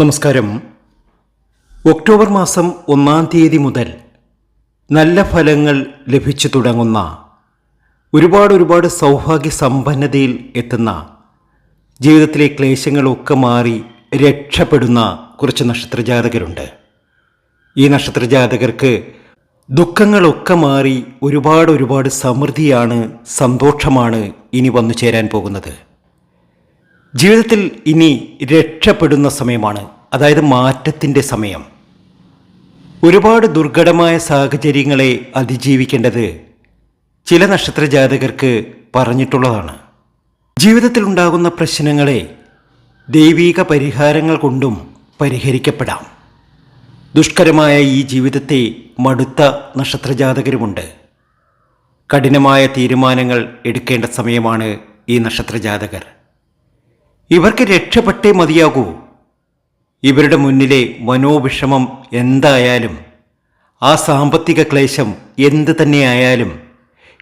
നമസ്കാരം. ഒക്ടോബർ മാസം ഒന്നാം തീയതി മുതൽ നല്ല ഫലങ്ങൾ ലഭിച്ചു തുടങ്ങുന്ന ഒരുപാട് ഒരുപാട് സൗഭാഗ്യ സമ്പന്നതയിൽ എത്തുന്ന ജീവിതത്തിലെ ക്ലേശങ്ങളൊക്കെ മാറി രക്ഷപ്പെടുന്ന കുറച്ച് നക്ഷത്രജാതകരുണ്ട്. ഈ നക്ഷത്രജാതകർക്ക് ദുഃഖങ്ങളൊക്കെ മാറി ഒരുപാട് ഒരുപാട് സമൃദ്ധിയാണ് സന്തോഷമാണ് ഇനി വന്നു ചേരാൻ പോകുന്നത്. ജീവിതത്തിൽ ഇനി രക്ഷപ്പെടുന്ന സമയമാണ്. അതായത് മാറ്റത്തിന്റെ സമയം. ഒരുപാട് ദുർഘടമായ സാഹചര്യങ്ങളെ അതിജീവിക്കേണ്ടത് ചില നക്ഷത്ര ജാതകർക്ക് പറഞ്ഞിട്ടുള്ളതാണ്. ജീവിതത്തിൽ ഉണ്ടാകുന്ന പ്രശ്നങ്ങളെ ദൈവീക പരിഹാരങ്ങൾ കൊണ്ടും പരിഹരിക്കപ്പെടാം. ദുഷ്കരമായ ഈ ജീവിതത്തെ മടുത്ത നക്ഷത്ര ജാതകരുമുണ്ട് കഠിനമായ തീരുമാനങ്ങൾ എടുക്കേണ്ട സമയമാണ് ഈ നക്ഷത്രജാതകർ. ഇവർക്ക് രക്ഷപ്പെട്ടേ മതിയാകൂ. ഇവരുടെ മുന്നിലെ മനോവിഷമം എന്തായാലും ആ സാമ്പത്തിക ക്ലേശം എന്ത് തന്നെയായാലും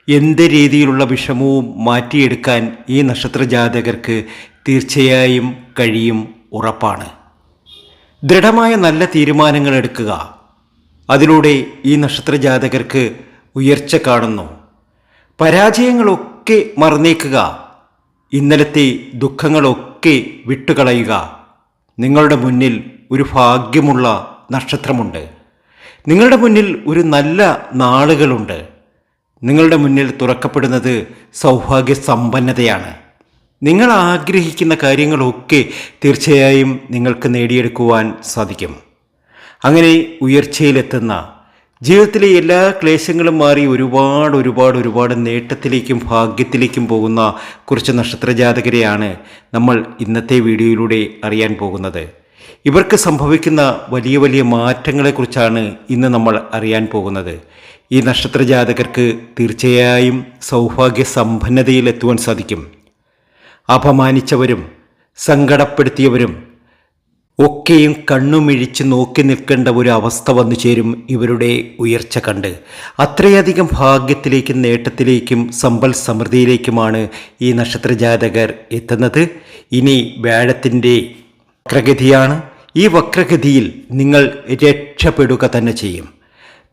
എന്ത് രീതിയിലുള്ള വിഷമവും മാറ്റിയെടുക്കാൻ ഈ നക്ഷത്രജാതകർക്ക് തീർച്ചയായും കഴിയും ഉറപ്പാണ്. ദൃഢമായ നല്ല തീരുമാനങ്ങൾ എടുക്കുക. അതിലൂടെ ഈ നക്ഷത്രജാതകർക്ക് ഉയർച്ച കാണുന്നു. പരാജയങ്ങളൊക്കെ മറന്നേക്കുക. ഇന്നലത്തെ ദുഃഖങ്ങളൊക്കെ വിട്ടുകളയുക. നിങ്ങളുടെ മുന്നിൽ ഒരു ഭാഗ്യമുള്ള നക്ഷത്രമുണ്ട്. നിങ്ങളുടെ മുന്നിൽ ഒരു നല്ല നാളുകളുണ്ട്. നിങ്ങളുടെ മുന്നിൽ തുറക്കപ്പെടുന്നത് സൗഭാഗ്യ സമ്പന്നതയാണ് നിങ്ങൾ ആഗ്രഹിക്കുന്ന കാര്യങ്ങളൊക്കെ തീർച്ചയായും നിങ്ങൾക്ക് നേടിയെടുക്കുവാൻ സാധിക്കും. അങ്ങനെ ഉയർച്ചയിലെത്തുന്ന ജീവിതത്തിലെ എല്ലാ ക്ലേശങ്ങളും മാറി ഒരുപാട് ഒരുപാട് ഒരുപാട് നേട്ടത്തിലേക്കും ഭാഗ്യത്തിലേക്കും പോകുന്ന കുറച്ച് നക്ഷത്രജാതകരെയാണ് നമ്മൾ ഇന്നത്തെ വീഡിയോയിലൂടെ അറിയാൻ പോകുന്നത്. ഇവർക്ക് സംഭവിക്കുന്ന വലിയ വലിയ മാറ്റങ്ങളെക്കുറിച്ചാണ് ഇന്ന് നമ്മൾ അറിയാൻ പോകുന്നത്. ഈ നക്ഷത്രജാതകർക്ക് തീർച്ചയായും സൗഭാഗ്യ സമ്പന്നതയിലെത്തുവാൻ സാധിക്കും. അപമാനിച്ചവരും സങ്കടപ്പെടുത്തിയവരും ഒക്കെയും കണ്ണുമിഴിച്ച് നോക്കി നിൽക്കേണ്ട ഒരു അവസ്ഥ വന്നു ചേരും ഇവരുടെ ഉയർച്ച കണ്ട്. അത്രയധികം ഭാഗ്യത്തിലേക്കും നേട്ടത്തിലേക്കും സമ്പൽ സമൃദ്ധിയിലേക്കുമാണ് ഈ നക്ഷത്രജാതകർ എത്തുന്നത്. ഇനി വ്യാഴത്തിന്റെ വക്രഗതിയാണ്. ഈ വക്രഗതിയിൽ നിങ്ങൾ രക്ഷപ്പെടുക തന്നെ ചെയ്യും.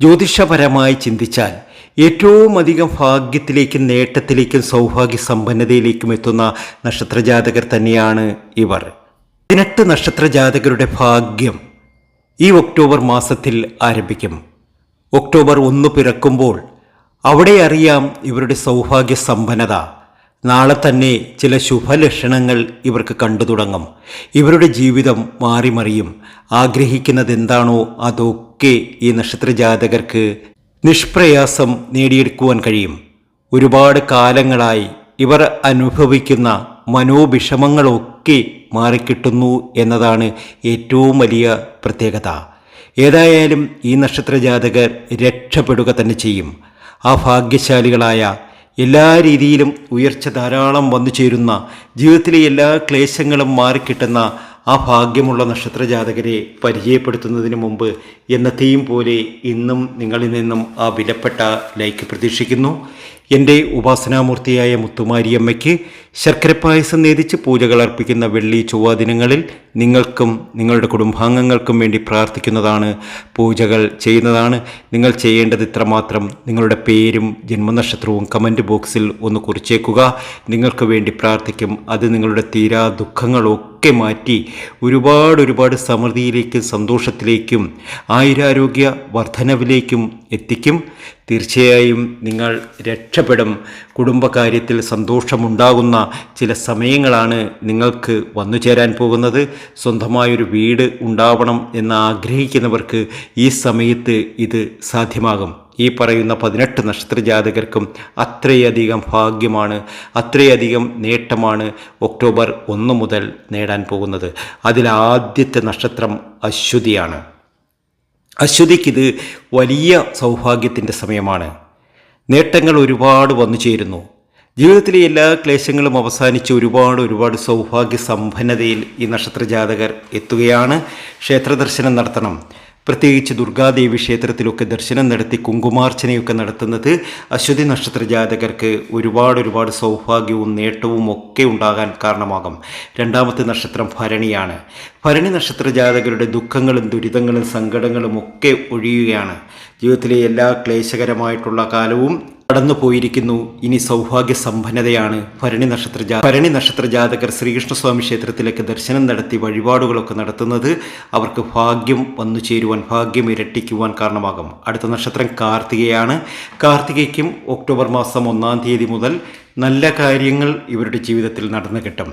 ജ്യോതിഷപരമായി ചിന്തിച്ചാൽ ഏറ്റവും അധികം ഭാഗ്യത്തിലേക്കും നേട്ടത്തിലേക്കും സൗഭാഗ്യ സമ്പന്നതയിലേക്കും എത്തുന്ന നക്ഷത്രജാതകർ തന്നെയാണ് ഇവർ. പതിനെട്ട് നക്ഷത്ര ജാതകരുടെ ഭാഗ്യം ഈ ഒക്ടോബർ മാസത്തിൽ ആരംഭിക്കും. ഒക്ടോബർ ഒന്ന് പിറക്കുമ്പോൾ അവിടെ അറിയാം ഇവരുടെ സൗഭാഗ്യ സമ്പന്നത. നാളെ തന്നെ ചില ശുഭലക്ഷണങ്ങൾ ഇവർക്ക് കണ്ടു തുടങ്ങും. ഇവരുടെ ജീവിതം മാറിമറിയും. ആഗ്രഹിക്കുന്നത് എന്താണോ അതൊക്കെ ഈ നക്ഷത്രജാതകർക്ക് നിഷ്പ്രയാസം നേടിയെടുക്കുവാൻ കഴിയും. ഒരുപാട് കാലങ്ങളായി ഇവർ അനുഭവിക്കുന്ന മനോവിഷമങ്ങളൊക്കെ മാറിക്കിട്ടുന്നു എന്നതാണ് ഏറ്റവും വലിയ പ്രത്യേകത. ഏതായാലും ഈ നക്ഷത്രജാതകർ രക്ഷപ്പെടുക തന്നെ ചെയ്യും. ആ ഭാഗ്യശാലികളായ എല്ലാ രീതിയിലും ഉയർച്ച ധാരാളം വന്നു ചേരുന്ന ജീവിതത്തിലെ എല്ലാ ക്ലേശങ്ങളും മാറിക്കിട്ടുന്ന ആ ഭാഗ്യമുള്ള നക്ഷത്രജാതകരെ പരിചയപ്പെടുത്തുന്നതിന് മുമ്പ് എന്നത്തെയും പോലെ ഇന്നും നിങ്ങളിൽ നിന്നും ആ വിലപ്പെട്ട ലൈക്ക് പ്രതീക്ഷിക്കുന്നു. എന്റെ ഉപാസനാമൂർത്തിയായ മുത്തുമാരിയമ്മയ്ക്ക് ശർക്കരപ്പായസം നേതിച്ച് പൂജകൾ അർപ്പിക്കുന്ന വെള്ളി ചൊവ്വ ദിനങ്ങളിൽ നിങ്ങൾക്കും നിങ്ങളുടെ കുടുംബാംഗങ്ങൾക്കും വേണ്ടി പ്രാർത്ഥിക്കുന്നതാണ് പൂജകൾ ചെയ്യുന്നതാണ്. നിങ്ങൾ ചെയ്യേണ്ടത് ഇത്രമാത്രം. നിങ്ങളുടെ പേരും ജന്മനക്ഷത്രവും കമന്റ് ബോക്സിൽ ഒന്ന് കുറിച്ചേക്കുക. നിങ്ങൾക്ക് വേണ്ടി പ്രാർത്ഥിക്കും. അത് നിങ്ങളുടെ തീരാ ദുഃഖങ്ങളൊക്കെ മാറ്റി ഒരുപാട് ഒരുപാട് സമൃദ്ധിയിലേക്കും സന്തോഷത്തിലേക്കും ആയുരാരോഗ്യ വർധനവിലേക്കും എത്തിക്കും. തീർച്ചയായും നിങ്ങൾ രക്ഷപ്പെടും. കുടുംബകാര്യത്തിൽ സന്തോഷമുണ്ടാകുന്ന ചില സമയങ്ങളാണ് നിങ്ങൾക്ക് വന്നു ചേരാൻ പോകുന്നത്. സ്വന്തമായൊരു വീട് ഉണ്ടാവണം എന്ന് ആഗ്രഹിക്കുന്നവർക്ക് ഈ സമയത്ത് ഇത് സാധ്യമാകും. ഈ പറയുന്ന പതിനെട്ട് നക്ഷത്രജാതകർക്കും അത്രയധികം ഭാഗ്യമാണ് അത്രയധികം നേട്ടമാണ് ഒക്ടോബർ ഒന്ന് മുതൽ നേടാൻ പോകുന്നത്. അതിലാദ്യത്തെ നക്ഷത്രം അശ്വതിയാണ്. അശ്വതിക്കിത് വലിയ സൗഭാഗ്യത്തിന്റെ സമയമാണ്. നേട്ടങ്ങൾ ഒരുപാട് വന്നു ചേരുന്നു. ജീവിതത്തിലെ എല്ലാ ക്ലേശങ്ങളും അവസാനിച്ച് ഒരുപാട് ഒരുപാട് സൗഭാഗ്യ സമ്പന്നതയിൽ ഈ നക്ഷത്രജാതകർ എത്തുകയാണ്. ക്ഷേത്രദർശനം നടത്തണം. പ്രത്യേകിച്ച് ദുർഗാദേവി ക്ഷേത്രത്തിലൊക്കെ ദർശനം നടത്തി കുങ്കുമാർച്ചനയൊക്കെ നടത്തുന്നത് അശ്വതി നക്ഷത്ര ജാതകർക്ക് ഒരുപാട് ഒരുപാട് സൗഭാഗ്യവും നേട്ടവും ഒക്കെ ഉണ്ടാകാൻ കാരണമാകും. രണ്ടാമത്തെ നക്ഷത്രം ഭരണിയാണ്. ഭരണി നക്ഷത്ര ജാതകരുടെ ദുഃഖങ്ങളും ദുരിതങ്ങളും സങ്കടങ്ങളും ഒക്കെ ഒഴിയുകയാണ്. ജീവിതത്തിലെ എല്ലാ ക്ലേശകരമായിട്ടുള്ള കാലവും കടന്നു പോയിരിക്കുന്നു ഇനി സൗഭാഗ്യ സമ്പന്നതയാണ് ഭരണി നക്ഷത്ര ജാ ഭരണി നക്ഷത്ര ജാതകർ ശ്രീകൃഷ്ണസ്വാമി ക്ഷേത്രത്തിലേക്ക് ദർശനം നടത്തി വഴിപാടുകളൊക്കെ നടത്തുന്നത് അവർക്ക് ഭാഗ്യം വന്നു ചേരുവാൻ ഭാഗ്യം ഇരട്ടിക്കുവാൻ കാരണമാകും. അടുത്ത നക്ഷത്രം കാർത്തികയാണ്. കാർത്തികയ്ക്കും ഒക്ടോബർ മാസം ഒന്നാം തീയതി മുതൽ നല്ല കാര്യങ്ങൾ ഇവരുടെ ജീവിതത്തിൽ നടന്നു കിട്ടും.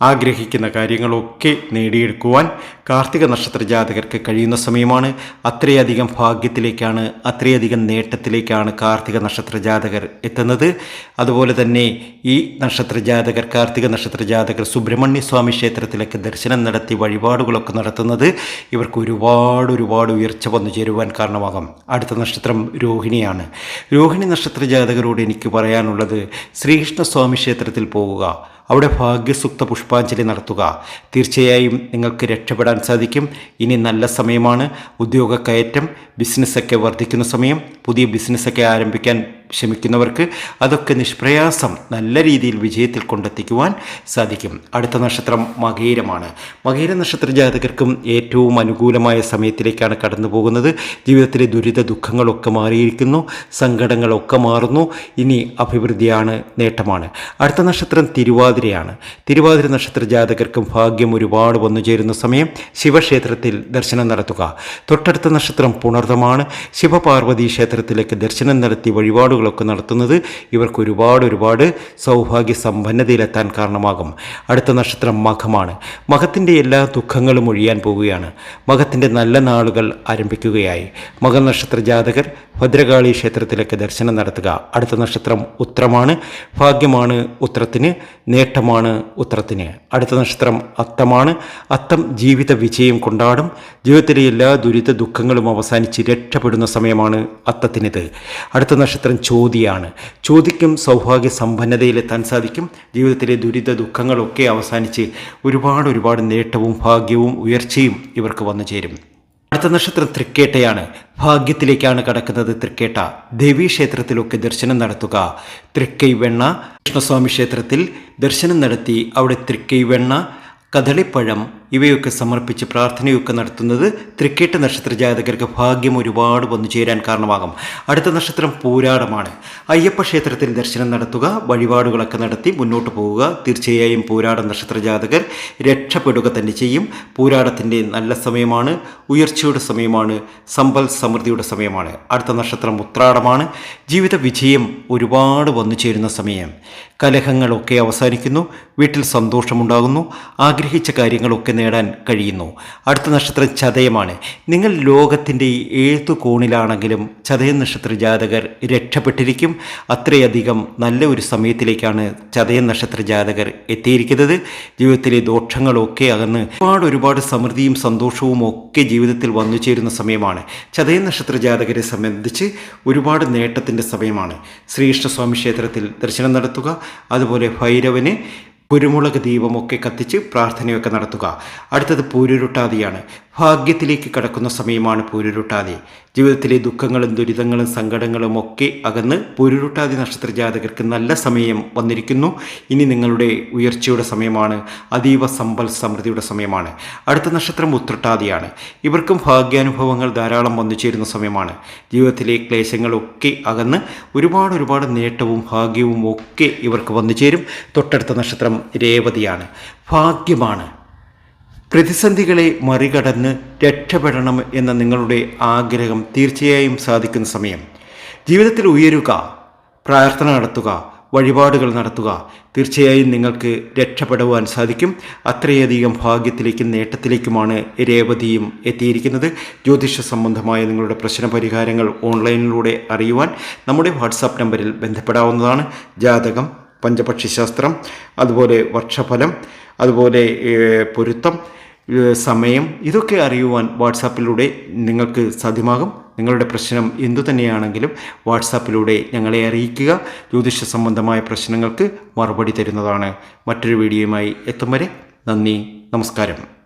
ആഗ്രഹിക്കുന്ന കാര്യങ്ങളൊക്കെ നേടിയെടുക്കുവാൻ കാർത്തിക നക്ഷത്ര ജാതകർക്ക് കഴിയുന്ന സമയമാണ്. അത്രയധികം ഭാഗ്യത്തിലേക്കാണ് അത്രയധികം നേട്ടത്തിലേക്കാണ് കാർത്തിക നക്ഷത്ര ജാതകർ എത്തുന്നത്. അതുപോലെ തന്നെ ഈ നക്ഷത്ര ജാതകർ കാർത്തിക നക്ഷത്ര ജാതകർ സുബ്രഹ്മണ്യ സ്വാമി ക്ഷേത്രത്തിലൊക്കെ ദർശനം നടത്തി വഴിപാടുകളൊക്കെ നടത്തുന്നത് ഇവർക്ക് ഒരുപാട് ഒരുപാട് ഉയർച്ച വന്നു ചേരുവാൻ കാരണമാകും. അടുത്ത നക്ഷത്രം രോഹിണിയാണ്. രോഹിണി നക്ഷത്ര ജാതകരോട് എനിക്ക് പറയാനുള്ളത് ശ്രീകൃഷ്ണസ്വാമി ക്ഷേത്രത്തിൽ പോവുക അവിടെ ഭാഗ്യസുക്ത പുഷ്പാഞ്ജലി നടത്തുക. തീർച്ചയായും നിങ്ങൾക്ക് രക്ഷപ്പെടാൻ സാധിക്കും. ഇനി നല്ല സമയമാണ്. ഉദ്യോഗ കയറ്റം ബിസിനസ്സൊക്കെ വർദ്ധിക്കുന്ന സമയം. പുതിയ ബിസിനസ്സൊക്കെ ആരംഭിക്കാൻ ശ്രമിക്കുന്നവർക്ക് അതൊക്കെ നിഷ്പ്രയാസം നല്ല രീതിയിൽ വിജയത്തിൽ കൊണ്ടെത്തിക്കുവാൻ സാധിക്കും. അടുത്ത നക്ഷത്രം മകേരമാണ്. മകേര നക്ഷത്ര ജാതകർക്കും ഏറ്റവും അനുകൂലമായ സമയത്തിലേക്കാണ് കടന്നു പോകുന്നത് ജീവിതത്തിലെ ദുരിത ദുഃഖങ്ങളൊക്കെ മാറിയിരിക്കുന്നു. സങ്കടങ്ങളൊക്കെ മാറുന്നു. ഇനി അഭിവൃദ്ധിയാണ് നേട്ടമാണ്. അടുത്ത നക്ഷത്രം തിരുവാതിരയാണ്. തിരുവാതിര നക്ഷത്ര ജാതകർക്കും ഭാഗ്യം ഒരുപാട് വന്നു ചേരുന്ന സമയം ശിവക്ഷേത്രത്തിൽ ദർശനം നടത്തുക. തൊട്ടടുത്ത നക്ഷത്രം പുണർതമാണ്. ശിവപാർവതി ക്ഷേത്രത്തിലേക്ക് ദർശനം നടത്തി വഴിപാടുകളൊക്കെ നടത്തുന്നത് ഇവർക്ക് ഒരുപാട് ഒരുപാട് സൗഭാഗ്യ സമ്പന്നതയിലെത്താൻ കാരണമാകും. അടുത്ത നക്ഷത്രം മഖമാണ്. മഖത്തിന്റെ എല്ലാ ദുഃഖങ്ങളും ഒഴിയാൻ പോവുകയാണ്. മഖത്തിന്റെ നല്ല നാളുകൾ ആരംഭിക്കുകയായി. മകനക്ഷത്ര ജാതകർ ഭദ്രകാളി ക്ഷേത്രത്തിലേക്ക് ദർശനം നടത്തുക. അടുത്ത നക്ഷത്രം ഉത്രമാണ്. ഭാഗ്യമാണ് ഉത്രത്തിന് നേട്ടമാണ് ഉത്രത്തിന്. അടുത്ത നക്ഷത്രം അത്തമാണ്. അത്തം ജീവിത വിജയം കൊണ്ടാടും. ജീവിതത്തിലെ എല്ലാ ദുരിത ദുഃഖങ്ങളും അവസാനിച്ച് രക്ഷപ്പെടുന്ന സമയമാണ് അത്തത്തിനിത്. അടുത്ത നക്ഷത്രം ചോതിയാണ് ചോദിക്കും സൗഭാഗ്യ സമ്പന്നതയിലെത്താൻ സാധിക്കും. ജീവിതത്തിലെ ദുരിത ദുഃഖങ്ങളൊക്കെ അവസാനിച്ച് ഒരുപാട് ഒരുപാട് നേട്ടവും ഭാഗ്യവും ഉയർച്ചയും ഇവർക്ക് വന്നു ചേരും. അടുത്ത നക്ഷത്രം തൃക്കേട്ടയാണ്. ഭാഗ്യത്തിലേക്കാണ് കടക്കുന്നത് തൃക്കേട്ട. ദേവീക്ഷേത്രത്തിലൊക്കെ ദർശനം നടത്തുക. തൃക്കൈവെണ്ണ കൃഷ്ണസ്വാമി ക്ഷേത്രത്തിൽ ദർശനം നടത്തി അവിടെ തൃക്കൈവെണ്ണ കദളിപ്പഴം ഇവയൊക്കെ സമർപ്പിച്ച് പ്രാർത്ഥനയൊക്കെ നടത്തുന്നത് തൃക്കേട്ട നക്ഷത്ര ജാതകർക്ക് ഭാഗ്യം ഒരുപാട് വന്നു ചേരാൻ കാരണമാകും. അടുത്ത നക്ഷത്രം പൂരാടമാണ്. അയ്യപ്പ ക്ഷേത്രത്തിൽ ദർശനം നടത്തുക വഴിപാടുകളൊക്കെ നടത്തി മുന്നോട്ട് പോവുക. തീർച്ചയായും പൂരാട നക്ഷത്ര ജാതകർ രക്ഷപ്പെടുക തന്നെ ചെയ്യും. പൂരാടത്തിന്റെ നല്ല സമയമാണ് ഉയർച്ചയുടെ സമയമാണ് സമ്പൽ സമൃദ്ധിയുടെ സമയമാണ്. അടുത്ത നക്ഷത്രം ഉത്രാടമാണ്. ജീവിത വിജയം ഒരുപാട് വന്നു ചേരുന്ന സമയം. കലഹങ്ങളൊക്കെ അവസാനിക്കുന്നു. വീട്ടിൽ സന്തോഷമുണ്ടാകുന്നു. ആഗ്രഹിച്ച കാര്യങ്ങളൊക്കെ നേടാൻ കഴിയുന്നു. അടുത്ത നക്ഷത്രം ചതയമാണ്. നിങ്ങൾ ലോകത്തിന്റെ ഏതു കോണിലാണെങ്കിലും ചതയ നക്ഷത്ര ജാതകർ രക്ഷപ്പെട്ടിരിക്കും. അത്രയധികം നല്ല ഒരു സമയത്തിലേക്കാണ് ചതയ നക്ഷത്ര ജാതകർ എത്തിയിരിക്കുന്നത്. ജീവിതത്തിലെ ദോഷങ്ങളൊക്കെ അകന്ന് ഒരുപാട് ഒരുപാട് സമൃദ്ധിയും സന്തോഷവും ഒക്കെ ജീവിതത്തിൽ വന്നു ചേരുന്ന സമയമാണ്. ചതയ നക്ഷത്ര ജാതകരെ സംബന്ധിച്ച് ഒരുപാട് നേട്ടത്തിന്റെ സമയമാണ്. ശ്രീകൃഷ്ണസ്വാമി ക്ഷേത്രത്തിൽ ദർശനം നടത്തുക. അതുപോലെ ഭൈരവന് കുരുമുളക് ദീപമൊക്കെ കത്തിച്ച് പ്രാർത്ഥനയൊക്കെ നടത്തുക. അടുത്തത് പൂരുരുട്ടാതിയാണ്. ഭാഗ്യത്തിലേക്ക് കടക്കുന്ന സമയമാണ് പൂരുരുട്ടാതി. ജീവിതത്തിലെ ദുഃഖങ്ങളും ദുരിതങ്ങളും സങ്കടങ്ങളും ഒക്കെ അകന്ന് പൂരുരുട്ടാതി നക്ഷത്ര ജാതകർക്ക് നല്ല സമയം വന്നിരിക്കുന്നു. ഇനി നിങ്ങളുടെ ഉയർച്ചയുടെ സമയമാണ്. അതീവ സമ്പൽ സമൃദ്ധിയുടെ സമയമാണ്. അടുത്ത നക്ഷത്രം ഉത്രട്ടാതിയാണ്. ഇവർക്കും ഭാഗ്യാനുഭവങ്ങൾ ധാരാളം വന്നു ചേരുന്ന സമയമാണ്. ജീവിതത്തിലെ ക്ലേശങ്ങളൊക്കെ അകന്ന് ഒരുപാട് ഒരുപാട് നേട്ടവും ഭാഗ്യവും ഒക്കെ ഇവർക്ക് വന്നു ചേരും. തൊട്ടടുത്ത നക്ഷത്രം രേവതിയാണ്. ഭാഗ്യമാണ്. പ്രതിസന്ധികളെ മറികടന്ന് രക്ഷപ്പെടണം എന്ന നിങ്ങളുടെ ആഗ്രഹം തീർച്ചയായും സാധിക്കുന്ന സമയം. ജീവിതത്തിൽ ഉയരുക പ്രാർത്ഥന നടത്തുക വഴിപാടുകൾ നടത്തുക തീർച്ചയായും നിങ്ങൾക്ക് രക്ഷപ്പെടുവാൻ സാധിക്കും. അത്രയധികം ഭാഗ്യത്തിലേക്കും നേട്ടത്തിലേക്കുമാണ് രേവതിയും എത്തിയിരിക്കുന്നത്. ജ്യോതിഷ സംബന്ധമായ നിങ്ങളുടെ പ്രശ്ന പരിഹാരങ്ങൾ ഓൺലൈനിലൂടെ അറിയുവാൻ നമ്മുടെ വാട്സാപ്പ് നമ്പറിൽ ബന്ധപ്പെടാവുന്നതാണ്. ജാതകം പഞ്ചപക്ഷി ശാസ്ത്രം അതുപോലെ വർഷഫലം അതുപോലെ പൊരുത്തം സമയം ഇതൊക്കെ അറിയുവാൻ വാട്സാപ്പിലൂടെ നിങ്ങൾക്ക് സാധ്യമാകും. നിങ്ങളുടെ പ്രശ്നം എന്തു തന്നെയാണെങ്കിലും വാട്സാപ്പിലൂടെ ഞങ്ങളെ അറിയിക്കുക. ജ്യോതിഷ സംബന്ധമായ പ്രശ്നങ്ങൾക്ക് മറുപടി തരുന്നതാണ്. മറ്റൊരു വീഡിയോയുമായി എത്തും വരെ നന്ദി നമസ്കാരം.